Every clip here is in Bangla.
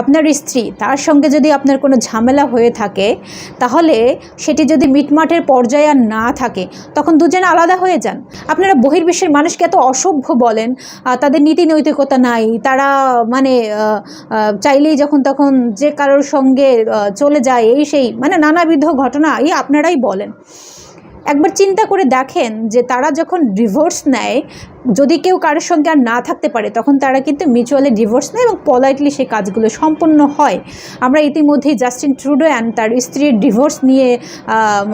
আপনার স্ত্রী, তার সঙ্গে যদি আপনার কোনো ঝামেলা হয়ে থাকে, তাহলে সেটি যদি মিটমাটের পর্যায়ে আর না থাকে, তখন দুজনে আলাদা হয়ে যান। আপনারা বহির্বিশ্বের মানুষকে এত অসভ্য বলেন তাদের নীতি নৈতিকতা নাই, তারা মানে চাইলেই যখন তখন যে কারোর সঙ্গে চলে যায়, এই সেই মানে নানাবিধ ঘটনা এই আপনারাই বলেন। একবার চিন্তা করে দেখেন যে তারা যখন ডিভোর্স নেয় যদি কেউ কারোর সঙ্গে আর না থাকতে পারে, তখন তারা কিন্তু মিউচুয়ালি ডিভোর্স নেয় এবং পলাইটলি সেই কাজগুলো সম্পন্ন হয়। আমরা ইতিমধ্যেই জাস্টিন ট্রুডো অ্যান্ড তার স্ত্রীর ডিভোর্স নিয়ে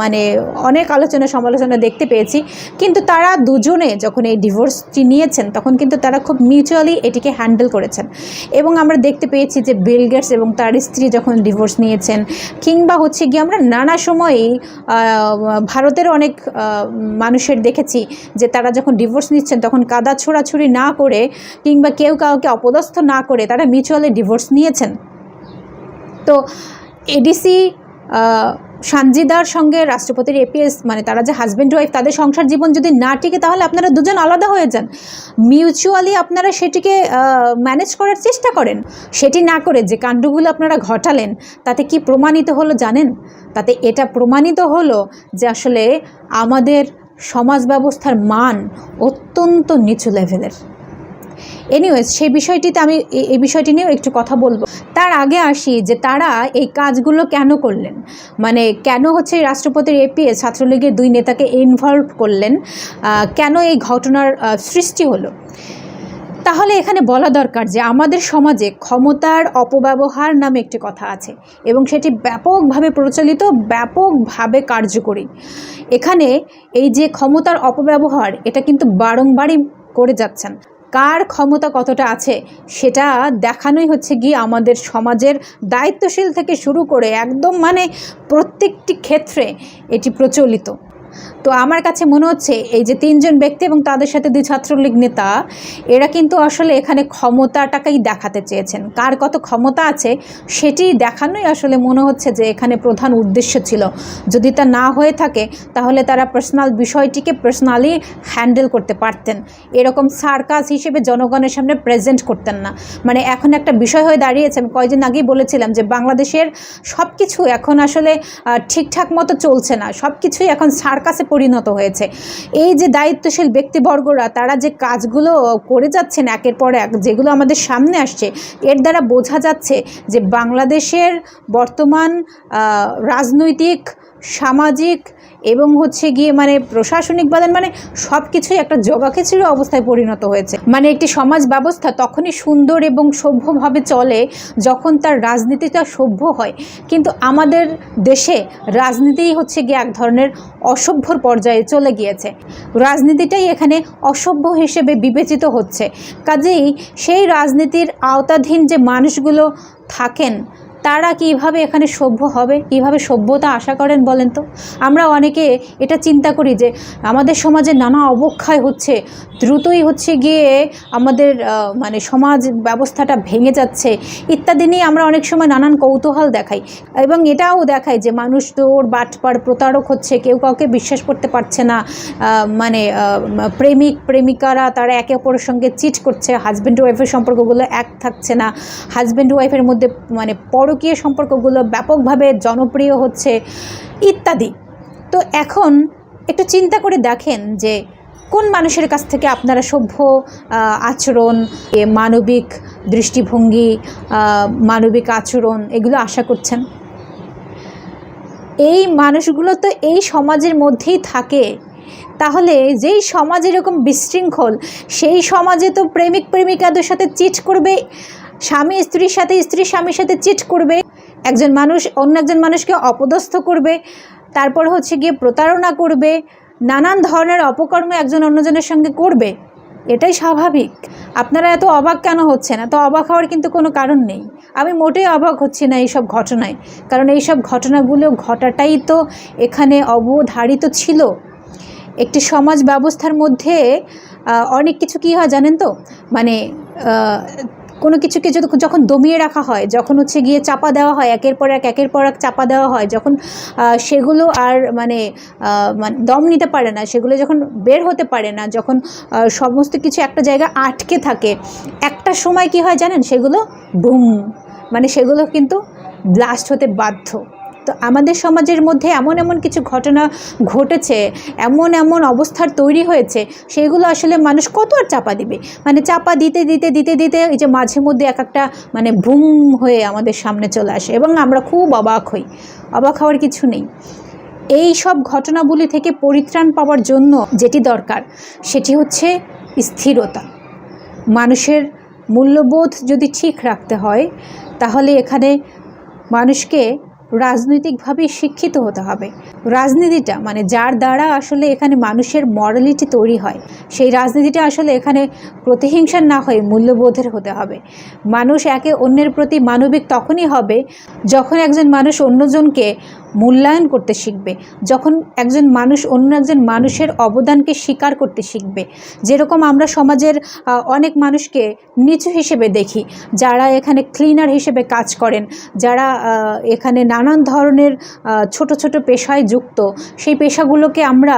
মানে অনেক আলোচনা সমালোচনা দেখতে পেয়েছি। কিন্তু তারা দুজনে যখন এই ডিভোর্সটি নিয়েছেন, তখন কিন্তু তারা খুব মিউচুয়ালি এটিকে হ্যান্ডেল করেছেন। এবং আমরা দেখতে পেয়েছি যে বিল গেটস এবং তার স্ত্রী যখন ডিভোর্স নিয়েছেন, কিংবা হচ্ছে গিয়ে আমরা নানা সময়েই ভারতের অনেক মানুষের দেখেছি যে তারা যখন ডিভোর্স নিচ্ছেন, তখন কাদা ছোড়াছুড়ি না করে কিংবা কেউ কাউকে অপদস্থ না করে তারা মিউচুয়ালি ডিভোর্স নিয়েছেন। তো এডিসি সানজিদার সঙ্গে রাষ্ট্রপতির এপিএস মানে তারা যে হাজব্যান্ড ওয়াইফ তাদের সংসার জীবন যদি না টিকে তাহলে আপনারা দুজন আলাদা হয়ে যান। মিউচুয়ালি আপনারা সেটিকে ম্যানেজ করার চেষ্টা করেন। সেটি না করে যে কাণ্ডগুলো আপনারা ঘটালেন, তাতে কি প্রমাণিত হলো জানেন? তাতে এটা প্রমাণিত হলো যে আসলে আমাদের সমাজ ব্যবস্থার মান অত্যন্ত নিচু লেভেলের। এনিওয়েজ সেই বিষয়টিতে আমি এই বিষয়টি নিয়েও একটু কথা বলব। তার আগে আসি যে তারা এই কাজগুলো কেন করলেন? মানে কেন হচ্ছে রাষ্ট্রপতির এপিএ ছাত্রলীগের দুই নেতাকে ইনভলভ করলেন? কেন এই ঘটনার সৃষ্টি হলো? তাহলে এখানে বলা দরকার যে আমাদের সমাজে ক্ষমতার অপব্যবহার নামে একটি কথা আছে এবং সেটি ব্যাপকভাবে প্রচলিত, ব্যাপকভাবে কার্যকরী। এখানে এই যে ক্ষমতার অপব্যবহার, এটা কিন্তু বারংবারই করে যাচ্ছেন। কার ক্ষমতা কতটা আছে, সেটা দেখানোই হচ্ছে গিয়ে আমাদের সমাজের দায়িত্বশীল থেকে শুরু করে একদম মানে প্রত্যেকটি ক্ষেত্রে এটি প্রচলিত। তো আমার কাছে মনে হচ্ছে এই যে তিনজন ব্যক্তি এবং তাদের সাথে দুই ছাত্রলীগ নেতা, এরা কিন্তু আসলে এখানে ক্ষমতাটাকেই দেখাতে চেয়েছেন। কার কত ক্ষমতা আছে সেটি দেখানোই আসলে মনে হচ্ছে যে এখানে প্রধান উদ্দেশ্য ছিল। যদি তা না হয়ে থাকে, তাহলে তারা পার্সোনাল বিষয়টিকে পার্সোনালি হ্যান্ডেল করতে পারতেন। এরকম সার্কাস হিসেবে জনগণের সামনে প্রেজেন্ট করতেন না। মানে এখন একটা বিষয় হয়ে দাঁড়িয়েছে, আমি কয়েকদিন আগেই বলেছিলাম যে বাংলাদেশের সব কিছু এখন আসলে ঠিকঠাক মতো চলছে না। সব কিছুই এখন সার্কাসে পরিণত হয়েছে। এই যে দায়িত্বশীল ব্যক্তিবর্গরা, তারা যে কাজগুলো করে যাচ্ছেন একের পর এক, যেগুলো আমাদের সামনে আসছে, এর দ্বারা বোঝা যাচ্ছে যে বাংলাদেশের বর্তমান রাজনৈতিক, সামাজিক এবং হচ্ছে গিয়ে মানে প্রশাসনিক বলেন মানে সব কিছুই একটা জগাখিচুড়ি অবস্থায় পরিণত হয়েছে। মানে একটি সমাজ ব্যবস্থা তখনই সুন্দর এবং সভ্যভাবে চলে যখন তার রাজনীতিটা সভ্য হয়। কিন্তু আমাদের দেশে রাজনীতিই হচ্ছে গিয়ে এক ধরনের অসভ্যর পর্যায়ে চলে গিয়েছে। রাজনীতিটাই এখানে অসভ্য হিসেবে বিবেচিত হচ্ছে। কাজেই সেই রাজনীতির আওতাধীন যে মানুষগুলো থাকেন তারা কীভাবে এখানে সভ্য হবে? কীভাবে সভ্যতা আশা করেন বলেন তো? আমরা অনেকে এটা চিন্তা করি যে আমাদের সমাজে নানা অবক্ষয় হচ্ছে। দ্রুতই হচ্ছে গিয়ে আমাদের মানে সমাজ ব্যবস্থাটা ভেঙে যাচ্ছে। ইত্যাদি নিয়ে আমরা অনেক সময় নানান কৌতূহল দেখাই। এবং এটাও দেখায় যে মানুষ তোর বাটপার, প্রতারক হচ্ছে। কেউ কাউকে বিশ্বাস করতে পারছে না। মানে প্রেমিক, প্রেমিকারা তারা একে অপরের সঙ্গে চিট করছে। হাজব্যান্ড ওয়াইফের সম্পর্কগুলো এক থাকছে না। হাজব্যান্ড ওয়াইফের মধ্যে মানে পরকীয় সম্পর্কগুলো ব্যাপকভাবে জনপ্রিয় হচ্ছে ইত্যাদি। তো এখন একটু চিন্তা করে দেখেন যে কোন মানুষের কাছ থেকে আপনারা সভ্য আচরণ এ, মানবিক দৃষ্টিভঙ্গি মানবিক আচরণ এগুলো আশা করছেন? এই মানুষগুলো তো এই সমাজের মধ্যেই থাকে। তাহলে যেই সমাজ এরকম বিশৃঙ্খল সেই সমাজে তো প্রেমিক প্রেমিকাদের সাথে চিট করবে স্বামী স্ত্রীর সাথে, স্ত্রী স্বামীর সাথে চিট করবে, একজন মানুষ, অন্য একজন মানুষকে অপদস্থ করবে, তারপর হচ্ছে গিয়ে প্রতারণা করবে, নানান ধরনের অপকর্ম একজন অন্যজনের সঙ্গে করবে। এটাই স্বাভাবিক। আপনারা এত অবাক কেন হচ্ছে না তো অবাক হওয়ার কিন্তু কোনো কারণ নেই। আমি মোটেই অবাক হচ্ছি না এইসব ঘটনায়। কারণ এইসব ঘটনাগুলো ঘটাটাই তো এখানে অবধারিত ছিল। একটি সমাজ ব্যবস্থার মধ্যে অনেক কিছু কী হয় জানেন তো? মানে কোনো কিছুকে যখন দমিয়ে রাখা হয়, যখন হচ্ছে গিয়ে চাপা দেওয়া হয়, একের পর এক, একের পর এক চাপা দেওয়া হয়, যখন সেগুলো আর মানে মানে দম নিতে পারে না, সেগুলো যখন বের হতে পারে না, যখন সমস্ত কিছু একটা জায়গা আটকে থাকে, একটা সময় কি হয় জানেন? সেগুলো, বুম মানে সেগুলো কিন্তু ব্লাস্ট হতে বাধ্য। তো আমাদের সমাজের মধ্যে এমন এমন কিছু ঘটনা ঘটেছে, এমন এমন অবস্থার তৈরি হয়েছে, সেগুলো আসলে মানুষ কত আর চাপা দিবে? মানে চাপা দিতে দিতে দিতে দিতে এই যে মাঝে মধ্যে এক একটা মানে বুম হয়ে আমাদের সামনে চলে আসে এবং আমরা খুব অবাক হই। অবাক হওয়ার কিছু নেই। এই সব ঘটনাগুলি থেকে পরিত্রাণ পাওয়ার জন্য যেটি দরকার, সেটি হচ্ছে স্থিরতা। মানুষের মূল্যবোধ যদি ঠিক রাখতে হয়, তাহলে এখানে মানুষকে রাজনৈতিকভাবে শিক্ষিত হতে হবে। রাজনীতিটা মানে যার দ্বারা আসলে এখানে মানুষের মরালিটি তৈরি হয়, সেই রাজনীতিটা আসলে এখানে প্রতিহিংসার না হয়ে মূল্যবোধের হতে হবে। মানুষ একে অন্যের প্রতি মানবিক তখনই হবে যখন একজন মানুষ অন্যজনকে মূল্যায়ন করতে শিখবে। যখন একজন মানুষ অন্য একজন মানুষের অবদানকে স্বীকার করতে শিখবে। যেরকম আমরা সমাজের অনেক মানুষকে নিচু হিসেবে দেখি, যারা এখানে ক্লিনার হিসেবে কাজ করেন, যারা এখানে নানান ধরনের ছোট ছোট পেশায় যুক্ত, সেই পেশাগুলোকে আমরা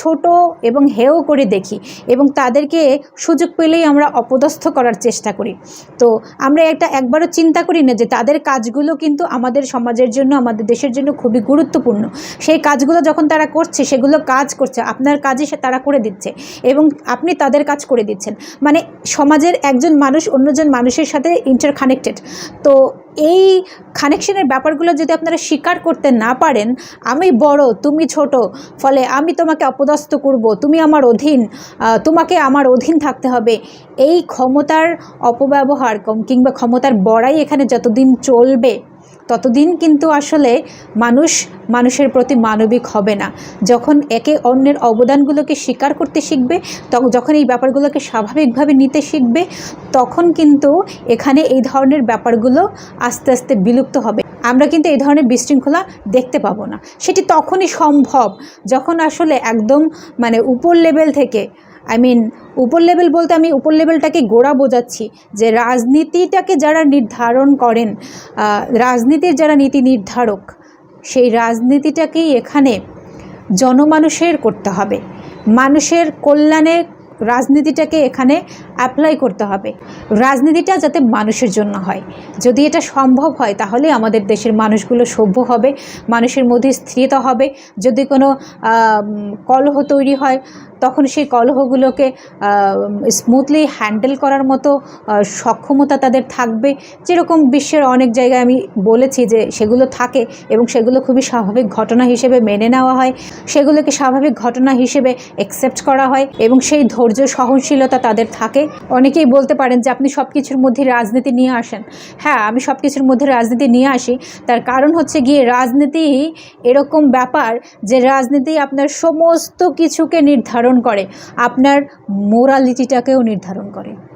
ছোট এবং হেয় করে দেখি এবং তাদেরকে সুযোগ পেলেই আমরা অপদস্থ করার চেষ্টা করি। তো আমরা একটা একবারও চিন্তা করি না যে তাদের কাজগুলো কিন্তু আমাদের সমাজের জন্য, আমাদের দেশের জন্য খুবই গুরুত্বপূর্ণ। সেই কাজগুলো যখন তারা করছে, সেগুলো কাজ করছে, আপনার কাজই সে তারা করে দিচ্ছে এবং আপনি তাদের কাজ করে দিচ্ছেন। মানে সমাজের একজন মানুষ অন্যজন মানুষের সাথে ইন্টার কানেক্টেড তো এই কানেকশনের ব্যাপারগুলো যদি আপনারা স্বীকার করতে না পারেন, আমি বড়, তুমি ছোট, ফলে আমি তোমাকে অপদস্থ করব, তুমি আমার অধীন তোমাকে আমার অধীন থাকতে হবে, এই ক্ষমতার অপব্যবহার কিংবা ক্ষমতার বড়াই এখানে যতদিন চলবে ততদিন কিন্তু আসলে মানুষ মানুষের প্রতি মানবিক হবে না। যখন একে অন্যের অবদানগুলোকে স্বীকার করতে শিখবে তখন যখন এই ব্যাপারগুলোকে স্বাভাবিকভাবে নিতে শিখবে, তখন কিন্তু এখানে এই ধরনের ব্যাপারগুলো আস্তে আস্তে বিলুপ্ত হবে। আমরা কিন্তু এই ধরনের বিশৃঙ্খলা দেখতে পাবো না। সেটি তখনই সম্ভব যখন আসলে একদম মানে উপর লেভেল থেকে আই মিন উপর লেভেল বলতে আমি উপর লেভেলটাকে গোড়া বোঝাচ্ছি যে রাজনীতিটাকে যারা নির্ধারণ করেন রাজনীতির যারা নীতি নির্ধারক, সেই রাজনীতিটাকেই এখানে জনমানুষের করতে হবে। মানুষের কল্যাণে রাজনীতিটাকে এখানে অ্যাপ্লাই করতে হবে। রাজনীতিটা যাতে মানুষের জন্য হয়। যদি এটা সম্ভব হয়, তাহলে আমাদের দেশের মানুষগুলো সভ্য হবে, মানুষের মধ্যে স্থিরতা হবে। যদি কোনো কলহ তৈরি হয়, তখন সেই কলহগুলোকে স্মুথলি হ্যান্ডেল করার মতো সক্ষমতা তাদের থাকবে। যেরকম বিশ্বের অনেক জায়গায় আমি বলেছি যে সেগুলো থাকে এবং সেগুলো খুবই স্বাভাবিক ঘটনা হিসেবে মেনে নেওয়া হয়। সেগুলোকে স্বাভাবিক ঘটনা হিসেবে অ্যাকসেপ্ট করা হয় এবং সেই ধৈর্য, সহনশীলতা তাদের থাকে। অনেকেই বলতে পারেন যে, আপনি সব কিছুর মধ্যে রাজনীতি নিয়ে আসেন। হ্যাঁ আমি সব কিছুর মধ্যে রাজনীতি নিয়ে আসি। তার কারণ হচ্ছে গিয়ে রাজনীতি এরকম ব্যাপার যে, রাজনীতি আপনার সমস্ত কিছুকে নির্ধারণ করে। আপনার মোরালিটিটাকেও নির্ধারণ করে।